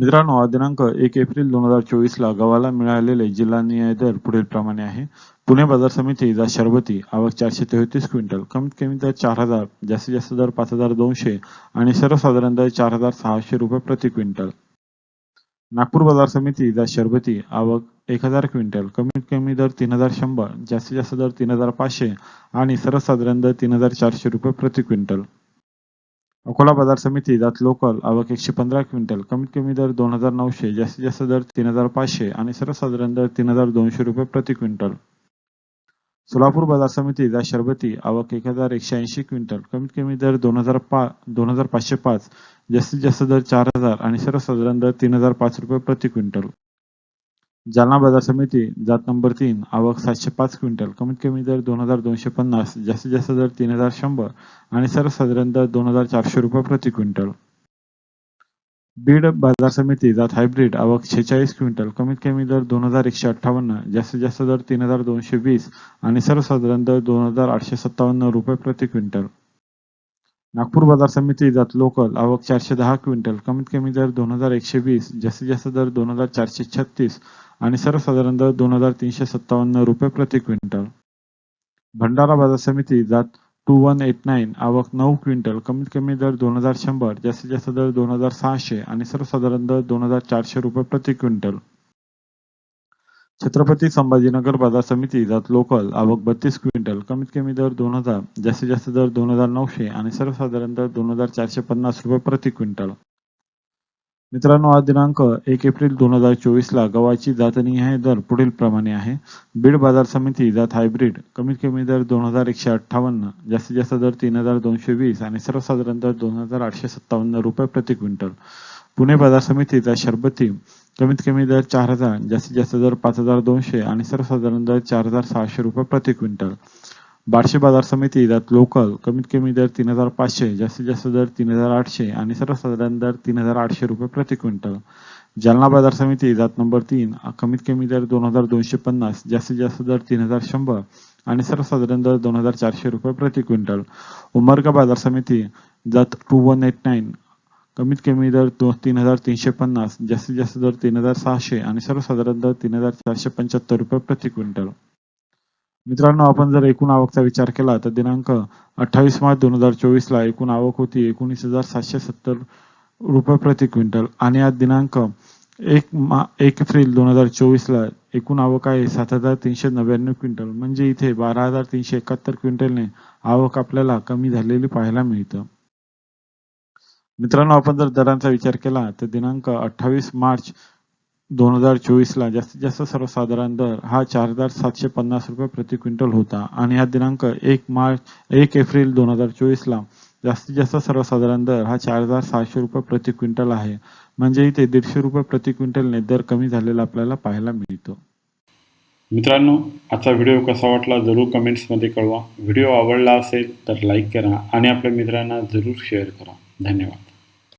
मित्रांनो हा दिनांक एक एप्रिल दोन हजार चोवीसला गव्हाला मिळालेले जिल्हा न्याय दर पुढील प्रमाणे आहे. पुणे बाजार समिती जा शरबती आवक चारशे तेहतीस क्विंटल कमीत कमी दर चार हजार जास्तीत जास्त दर पाच हजार दोनशे आणि सर्वसाधारण दर चार हजार सहाशे रुपये प्रति क्विंटल. नागपूर बाजार समिती जा शरबती आवक एक हजार क्विंटल कमीत कमी दर तीन हजार शंभर जास्तीत जास्त दर तीन हजार पाचशे आणि सर्वसाधारण दर तीन हजार चारशे रुपये प्रति क्विंटल. अकोला बाजार समिती जात लोकल आवक एकशे पंधरा क्विंटल कमीत कमी दर दोन हजार नऊशे जास्तीत जास्त दर तीन हजार पाचशे आणि सर्वसाधारण दर तीन हजार दोनशे रुपये प्रति क्विंटल. सोलापूर बाजार समिती जात शरबती आवक एक हजार एकशे ऐंशी क्विंटल कमीत कमी दर दोन हजार पा दोन हजार पाचशे पाच जास्तीत जास्त दर चार हजार आणि सर्वसाधारण दर तीन हजार पाच रुपये प्रति क्विंटल. जालना बाजार समिती जात नंबर तीन आवक सातशे पाच क्विंटल. कमीत कमी दर दोन हजार दोनशे पन्नास जास्तीत जास्त दर तीन हजार शंभर आणि सर्वसाधारण दर दोन हजार चारशे रुपये प्रति क्विंटल. बीड बाजार समिती जात हायब्रिड आवक शेहेचाळीस क्विंटल. कमीत कमी दर दोन हजार एकशे अठ्ठावन्न जास्तीत जास्त दर तीन हजार दोनशे वीस आणि सर्वसाधारण दर दोन हजार आठशे सत्तावन्न रुपये प्रति क्विंटल. नागपूर बाजार समिती जात लोकल आवक चारशे दहा क्विंटल. कमीत कमी दर दोन हजार एकशे वीस जास्तीत जास्त दर दोन हजार चारशे छत्तीस आणि सर्वसाधारण दर दोन हजार तीनशे सत्तावन्न रुपये प्रति क्विंटल. भंडारा बाजार समिती जात टू वन एट नाईन आवक नऊ क्विंटल कमीत कमी दर दोन हजार शंभर जास्तीत जास्त दर दोन हजार सहाशे आणि सर्वसाधारण दर दोन हजार चारशे रुपये प्रति क्विंटल. छत्रपती संभाजीनगर बाजार समिती जात लोकल आवक बत्तीस क्विंटल कमीत कमी दर दोन हजार जास्तीत जास्त दर दोन हजार नऊशे आणि सर्वसाधारण दर दोन हजार चारशे पन्नास रुपये प्रति क्विंटल. मित्रांनो आज दिनांक एक एप्रिल दोन हजार चोवीस ला गव्हाची जातनिहाय दर पुढील प्रमाणे आहे. बीड बाजार समिती जात हायब्रिड कमीत कमी दर दोन हजार एकशे अठ्ठावन्न जास्तीत जास्त दर तीन हजार दोनशे वीस आणि सर्वसाधारण दर दोन हजार आठशे सत्तावन्न रुपये प्रति क्विंटल. पुणे बाजार समिती जात शरबती कमीत कमी दर चार हजार जास्तीत जास्त दर पाच हजार दोनशे आणि सर्वसाधारण दर चार हजार सहाशे रुपये प्रति क्विंटल. बार्शी बाजार समिती जात लोकल कमीत कमी दर तीन हजार पाचशे जास्तीत जास्त दर तीन हजार आठशे आणि सर्वसाधारण दर तीन हजार आठशे रुपये प्रति क्विंटल. जालना बाजार समिती जात नंबर तीन कमीत कमी दर दोन हजार दोनशे पन्नास जास्तीत जास्त दर तीन हजार शंभर आणि सर्वसाधारण दर दोन हजार चारशे रुपये प्रति क्विंटल. उमरगा बाजार समिती जात टू वन एट नाईन कमीत कमी दर दो तीन हजार तीनशे पन्नास जास्तीत जास्त दर तीन हजार सहाशे आणि सर्वसाधारण दर तीन हजार चारशे पंच्याहत्तर रुपये प्रति क्विंटल. मित्रांनो आपण जर एकूण आवकचा विचार केला तर दिनांक अठ्ठावीस मार्च दोन हजार चोवीस ला एकूण आवक होती एकोणीस हजार सातशे सत्तर रुपये प्रति क्विंटल. आणि आज दिनांक एक मा एक एप्रिल दोन हजार चोवीस ला एकूण आवक आहे सात हजार तीनशे नव्याण्णव क्विंटल. म्हणजे इथे बारा हजार तीनशे एकाहत्तर क्विंटलने आवक आपल्याला कमी झालेली पाहायला मिळतं. मित्रांनो आपण जर दरांचा विचार केला तर दिनांक अठ्ठावीस मार्च दोन हजार चोवीसला जास्तीत जास्त सर्वसाधारण दर हा चार हजार सातशे पन्नास रुपये प्रति क्विंटल होता. आणि हा दिनांक एक मार्च एक एप्रिल दोन हजार चोवीसला जास्तीत जास्त सर्वसाधारण दर हा चार हजार सहाशे रुपये प्रति क्विंटल आहे. म्हणजे इथे दीडशे रुपये प्रति क्विंटलने दर कमी झालेला आपल्याला पाहायला मिळतो. मित्रांनो आजचा व्हिडिओ कसा वाटला जरूर कमेंट्समध्ये कळवा. व्हिडिओ आवडला असेल तर लाईक करा आणि आपल्या मित्रांना जरूर शेअर करा. धन्यवाद.